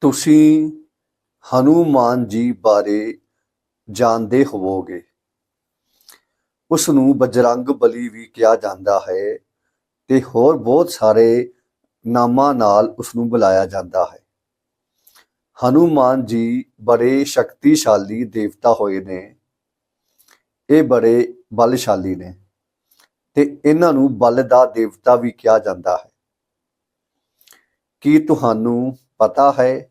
ਤੁਸੀਂ ਹਨੂਮਾਨ ਜੀ ਬਾਰੇ ਜਾਣਦੇ ਹੋਵੋਗੇ। ਉਸ ਨੂੰ ਬਜਰੰਗ ਬਲੀ ਵੀ ਕਿਹਾ ਜਾਂਦਾ ਹੈ ਤੇ ਹੋਰ ਬਹੁਤ ਸਾਰੇ ਨਾਮਾਂ ਨਾਲ ਉਸ ਨੂੰ ਬੁਲਾਇਆ ਜਾਂਦਾ ਹੈ। ਹਨੂਮਾਨ ਜੀ ਬੜੇ ਸ਼ਕਤੀਸ਼ਾਲੀ ਦੇਵਤਾ ਹੋਏ ਨੇ। ਇਹ ਬੜੇ ਬਲਸ਼ਾਲੀ ਨੇ ਤੇ ਇਹਨਾਂ ਨੂੰ ਬਲ ਦਾ ਦੇਵਤਾ ਵੀ ਕਿਹਾ ਜਾਂਦਾ ਹੈ। ਕੀ ਤੁਹਾਨੂੰ ਪਤਾ ਹੈ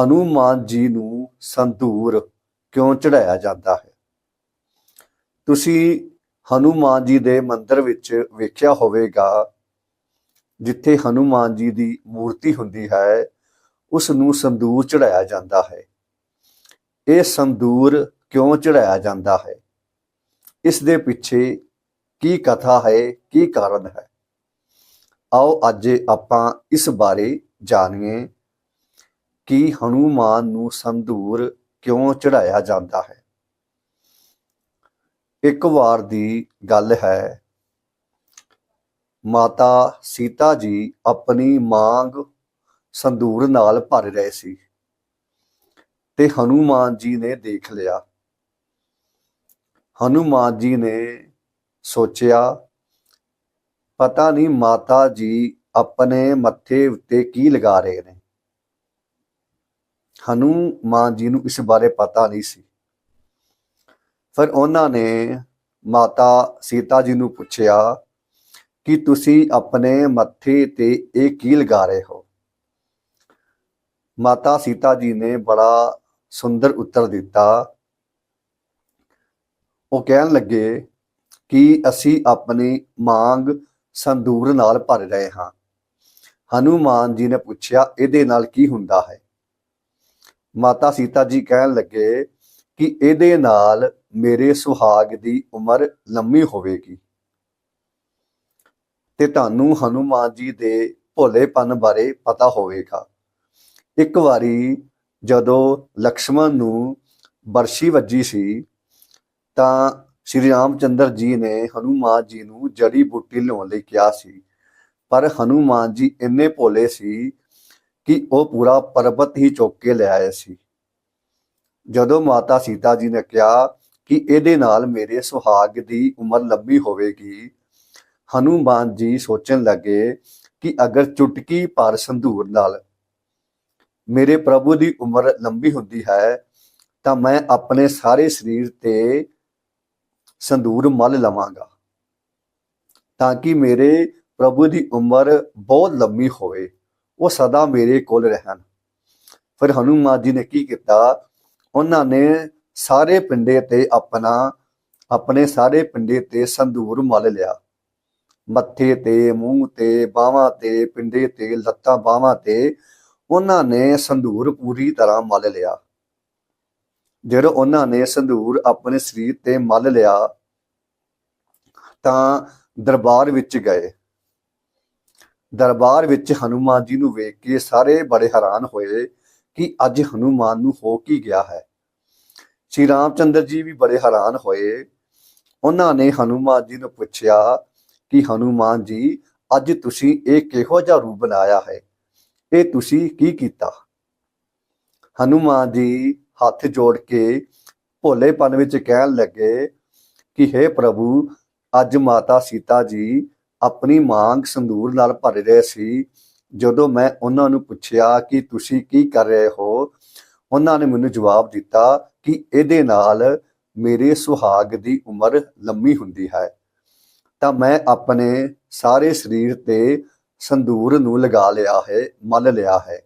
ਹਨੂਮਾਨ ਜੀ ਨੂੰ ਸੰਧੂਰ ਕਿਉਂ ਚੜਾਇਆ ਜਾਂਦਾ ਹੈ? ਤੁਸੀਂ ਹਨੂਮਾਨ ਜੀ ਦੇ ਮੰਦਿਰ ਵਿੱਚ ਵੇਖਿਆ ਹੋਵੇਗਾ, ਜਿੱਥੇ ਹਨੂਮਾਨ ਜੀ ਦੀ ਮੂਰਤੀ ਹੁੰਦੀ ਹੈ, ਉਸ ਨੂੰ ਸੰਦੂਰ ਚੜਾਇਆ ਜਾਂਦਾ ਹੈ। ਇਹ ਸੰਧੂਰ ਕਿਉਂ ਚੜਾਇਆ ਜਾਂਦਾ ਹੈ? ਇਸ ਦੇ ਪਿੱਛੇ ਕੀ ਕਥਾ ਹੈ, ਕੀ ਕਾਰਨ ਹੈ? ਆਓ ਅੱਜ ਆਪਾਂ ਇਸ ਬਾਰੇ ਜਾਣੀਏ। ਕਿ ਹਨੂਮਾਨ ਨੂੰ ਸੰਧੂਰ ਕਿਉਂ ਚੜਾਇਆ ਜਾਂਦਾ ਹੈ? ਇੱਕ ਵਾਰ ਦੀ ਗੱਲ ਹੈ। ਮਾਤਾ ਸੀਤਾ ਜੀ ਆਪਣੀ ਮਾਂਗ ਸੰਦੂਰ ਨਾਲ ਭਰ ਰਹੇ ਸੀ ਤੇ ਹਨੂਮਾਨ ਜੀ ਨੇ ਦੇਖ ਲਿਆ। ਹਨੂਮਾਨ ਜੀ ਨੇ ਸੋਚਿਆ, ਪਤਾ ਨਹੀਂ ਮਾਤਾ ਜੀ ਆਪਣੇ ਮੱਥੇ ਉੱਤੇ ਕੀ ਲਗਾ ਰਹੇ ਨੇ। ਹਨੂਮਾਨ ਜੀ ਨੂੰ ਇਸ ਬਾਰੇ ਪਤਾ ਨਹੀਂ ਸੀ। ਫਿਰ ਉਹਨਾਂ ਨੇ ਮਾਤਾ ਸੀਤਾ ਜੀ ਨੂੰ ਪੁੱਛਿਆ ਕਿ ਤੁਸੀਂ ਆਪਣੇ ਮੱਥੇ ਤੇ ਇਹ ਕੀ ਲਗਾ ਰਹੇ ਹੋ? ਮਾਤਾ ਸੀਤਾ ਜੀ ਨੇ ਬੜਾ ਸੁੰਦਰ ਉੱਤਰ ਦਿੱਤਾ। ਉਹ ਕਹਿਣ ਲੱਗੇ ਕਿ ਅਸੀਂ ਆਪਣੀ ਮਾਂਗ ਸੰਦੂਰ ਨਾਲ ਭਰ ਰਹੇ ਹਾਂ। ਹਨੂਮਾਨ ਜੀ ਨੇ ਪੁੱਛਿਆ, ਇਹਦੇ ਨਾਲ ਕੀ ਹੁੰਦਾ ਹੈ? ਮਾਤਾ ਸੀਤਾ ਜੀ ਕਹਿਣ ਲੱਗੇ ਕਿ ਇਹਦੇ ਨਾਲ ਮੇਰੇ ਸੁਹਾਗ ਦੀ ਉਮਰ ਲੰਮੀ ਹੋਵੇਗੀ। ਤੇ ਤੁਹਾਨੂੰ ਹਨੂਮਾਨ ਜੀ ਦੇ ਭੋਲੇਪਨ ਬਾਰੇ ਪਤਾ ਹੋਵੇਗਾ। ਇੱਕ ਵਾਰੀ ਜਦੋਂ ਲਕਸ਼ਮਣ ਨੂੰ ਬਰਸ਼ੀ ਵੱਜੀ ਸੀ, ਤਾਂ ਸ਼੍ਰੀ ਰਾਮਚੰਦਰ ਜੀ ਨੇ ਹਨੂਮਾਨ ਜੀ ਨੂੰ ਜੜੀ ਬੂਟੀ ਲਿਆਉਣ ਲਈ ਕਿਹਾ ਸੀ। ਪਰ ਹਨੂਮਾਨ ਜੀ ਇੰਨੇ ਭੋਲੇ ਸੀ ਕਿ ਉਹ ਪੂਰਾ ਪਰਬਤ ਹੀ ਚੁੱਕ ਕੇ ਲੈ ਆਏ ਸੀ। ਜਦੋਂ ਮਾਤਾ ਸੀਤਾ ਜੀ ਨੇ ਕਿਹਾ ਕਿ ਇਹਦੇ ਨਾਲ ਮੇਰੇ ਸੁਹਾਗ ਦੀ ਉਮਰ ਲੰਬੀ ਹੋਵੇਗੀ, ਹਨੂਮਾਨ ਜੀ ਸੋਚਣ ਲੱਗੇ ਕਿ ਅਗਰ ਚੁਟਕੀ ਪਰ ਸੰਧੂਰ ਨਾਲ ਮੇਰੇ ਪ੍ਰਭੂ ਦੀ ਉਮਰ ਲੰਬੀ ਹੁੰਦੀ ਹੈ, ਤਾਂ ਮੈਂ ਆਪਣੇ ਸਾਰੇ ਸਰੀਰ ਤੇ ਸੰਧੂਰ ਮਲ ਲਵਾਂਗਾ, ਤਾਂ ਕਿ ਮੇਰੇ ਪ੍ਰਭੂ ਦੀ ਉਮਰ ਬਹੁਤ ਲੰਮੀ ਹੋਵੇ। ਉਹ ਸਦਾ ਮੇਰੇ ਕੋਲ ਰਹਿਣ। ਫਿਰ ਹਨੂਮਾਨ ਜੀ ਨੇ ਕੀ ਕੀਤਾ? ਉਹਨਾਂ ਨੇ ਸਾਰੇ ਪਿੰਡੇ ਤੇ ਆਪਣਾ, ਆਪਣੇ ਸਾਰੇ ਪਿੰਡੇ ਤੇ ਸੰਧੂਰ ਮਲ ਲਿਆ। ਮੱਥੇ ਤੇ, ਮੂੰਹ ਤੇ, ਬਾਹਾਂ ਤੇ, ਪਿੰਡੇ ਤੇ, ਲੱਤਾਂ ਬਾਹਾਂ ਤੇ ਉਹਨਾਂ ਨੇ ਸੰਧੂਰ ਪੂਰੀ ਤਰ੍ਹਾਂ ਮਲ ਲਿਆ। ਜਦੋਂ ਉਹਨਾਂ ਨੇ ਸੰਧੂਰ ਆਪਣੇ ਸਰੀਰ ਤੇ ਮਲ ਲਿਆ, ਤਾਂ ਦਰਬਾਰ ਵਿੱਚ ਗਏ। ਦਰਬਾਰ ਵਿੱਚ ਹਨੂਮਾਨ ਜੀ ਨੂੰ ਵੇਖ ਕੇ ਸਾਰੇ ਬੜੇ ਹੈਰਾਨ ਹੋਏ ਕਿ ਅੱਜ ਹਨੂਮਾਨ ਨੂੰ ਹੋ ਕੀ ਗਿਆ ਹੈ। ਸ਼੍ਰੀ ਰਾਮਚੰਦਰ ਜੀ ਵੀ ਬੜੇ ਹੈਰਾਨ ਹੋਏ। ਉਹਨਾਂ ਨੇ ਹਨੂਮਾਨ ਜੀ ਨੂੰ ਪੁੱਛਿਆ ਕਿ ਹਨੂਮਾਨ ਜੀ, ਅੱਜ ਤੁਸੀਂ ਇਹ ਕਿਹੋ ਜਿਹਾ ਰੂਪ ਬਣਾਇਆ ਹੈ? ਇਹ ਤੁਸੀਂ ਕੀ ਕੀਤਾ? ਹਨੂਮਾਨ ਜੀ ਹੱਥ ਜੋੜ ਕੇ ਭੋਲੇਪਨ ਵਿੱਚ ਕਹਿਣ ਲੱਗੇ ਕਿ हे ਪ੍ਰਭੂ, ਅੱਜ ਮਾਤਾ ਸੀਤਾ ਜੀ ਆਪਣੀ ਮਾਂਗ ਸੰਦੂਰ ਨਾਲ ਭਰ ਰਹੇ ਸੀ। ਜਦੋਂ ਮੈਂ ਉਹਨਾਂ ਨੂੰ ਪੁੱਛਿਆ ਕਿ ਤੁਸੀਂ ਕੀ ਕਰ ਰਹੇ ਹੋ, ਉਹਨਾਂ ਨੇ ਮੈਨੂੰ ਜਵਾਬ ਦਿੱਤਾ ਕਿ ਇਹਦੇ ਨਾਲ ਮੇਰੇ ਸੁਹਾਗ ਦੀ ਉਮਰ ਲੰਮੀ ਹੁੰਦੀ ਹੈ। ਤਾਂ ਮੈਂ ਆਪਣੇ ਸਾਰੇ ਸਰੀਰ ਤੇ ਸੰਦੂਰ ਨੂੰ ਲਗਾ ਲਿਆ ਹੈ, ਮਲ ਲਿਆ ਹੈ।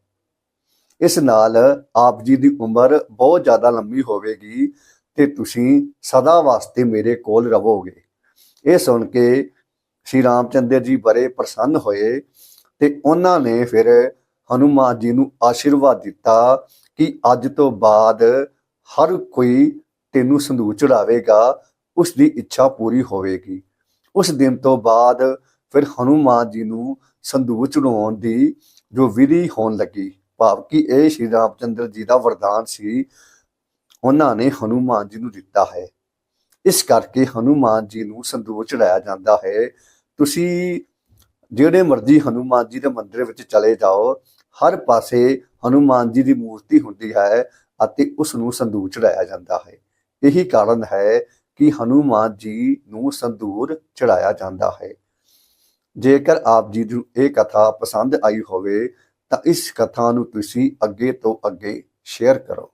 ਇਸ ਨਾਲ ਆਪ ਜੀ ਦੀ ਉਮਰ ਬਹੁਤ ਜ਼ਿਆਦਾ ਲੰਮੀ ਹੋਵੇਗੀ ਤੇ ਤੁਸੀਂ ਸਦਾ ਵਾਸਤੇ ਮੇਰੇ ਕੋਲ ਰਹੋਗੇ ਇਹ ਸੁਣ ਕੇ ਸ਼੍ਰੀ ਰਾਮਚੰਦਰ ਜੀ ਬੜੇ ਪ੍ਰਸੰਨ ਹੋਏ ਤੇ ਉਹਨਾਂ ਨੇ ਫਿਰ ਹਨੂਮਾਨ ਜੀ ਨੂੰ ਆਸ਼ੀਰਵਾਦ ਦਿੱਤਾ ਕਿ ਅੱਜ ਤੋਂ ਬਾਅਦ ਹਰ ਕੋਈ ਤੈਨੂੰ ਸੰਦੂਰ ਚੜਾਵੇਗਾ, ਉਸ ਦੀ ਇੱਛਾ ਪੂਰੀ ਹੋਵੇਗੀ। ਉਸ ਦਿਨ ਤੋਂ ਬਾਅਦ ਫਿਰ ਹਨੂਮਾਨ ਜੀ ਨੂੰ ਸੰਧੂਰ ਚੜਾਉਣ ਦੀ ਜੋ ਵਿਧੀ ਹੋਣ ਲੱਗੀ, ਭਾਵ ਕਿ ਇਹ ਸ਼੍ਰੀ ਰਾਮਚੰਦਰ ਜੀ ਦਾ ਵਰਦਾਨ ਸੀ, ਉਹਨਾਂ ਨੇ ਹਨੂਮਾਨ ਜੀ ਨੂੰ ਦਿੱਤਾ ਹੈ। ਇਸ ਕਰਕੇ ਹਨੂਮਾਨ ਜੀ ਨੂੰ ਸੰਧੂਰ ਚੜਾਇਆ ਜਾਂਦਾ ਹੈ। ਤੁਸੀਂ ਜਿਹੜੇ ਮਰਜ਼ੀ ਹਨੂਮਾਨ ਜੀ ਦੇ ਮੰਦਿਰ ਵਿੱਚ ਚਲੇ ਜਾਓ, ਹਰ ਪਾਸੇ ਹਨੂਮਾਨ ਜੀ ਦੀ ਮੂਰਤੀ ਹੁੰਦੀ ਹੈ ਅਤੇ ਉਸ ਨੂੰ ਸੰਦੂਰ ਚੜਾਇਆ ਜਾਂਦਾ ਹੈ। ਇਹੀ ਕਾਰਨ ਹੈ ਕਿ ਹਨੂਮਾਨ ਜੀ ਨੂੰ ਸੰਦੂਰ ਚੜਾਇਆ ਜਾਂਦਾ ਹੈ। ਜੇਕਰ ਆਪ ਜੀ ਨੂੰ ਇਹ ਕਥਾ ਪਸੰਦ ਆਈ ਹੋਵੇ, ਤਾਂ ਇਸ ਕਥਾ ਨੂੰ ਤੁਸੀਂ ਅੱਗੇ ਤੋਂ ਅੱਗੇ ਸ਼ੇਅਰ ਕਰੋ।